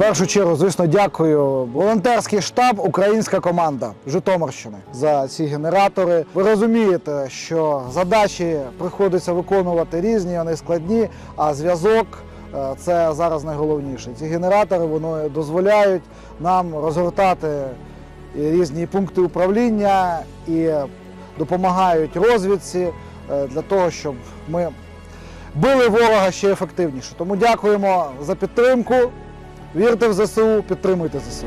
першу чергу, звісно, дякую волонтерський штаб, українська команда Житомирщини за ці генератори. Ви розумієте, що задачі приходиться виконувати різні, вони складні, а зв'язок. е, Це зараз найголовніше. Ці генератори вони дозволяють нам розгортати різні пункти управління і допомагають розвідці е, для того, щоб ми били ворога ще ефективніше. Тому дякуємо за підтримку. Вірте в ЗСУ, підтримуйте ЗСУ.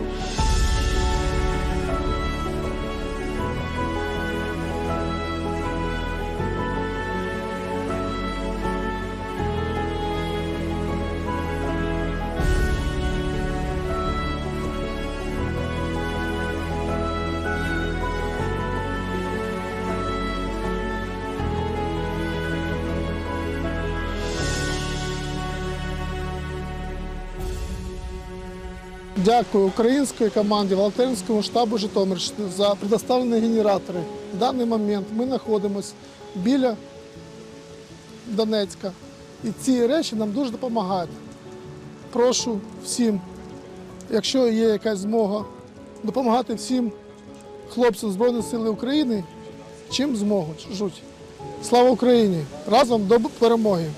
Дякую українській команді, волонтерському штабу Житомирщини за предоставлені генератори. В даний момент ми знаходимося біля Донецька. І ці речі нам дуже допомагають. Прошу всім, якщо є якась змога, допомагати всім хлопцям Збройних сил України, чим зможуть. Слава Україні! Разом до перемоги!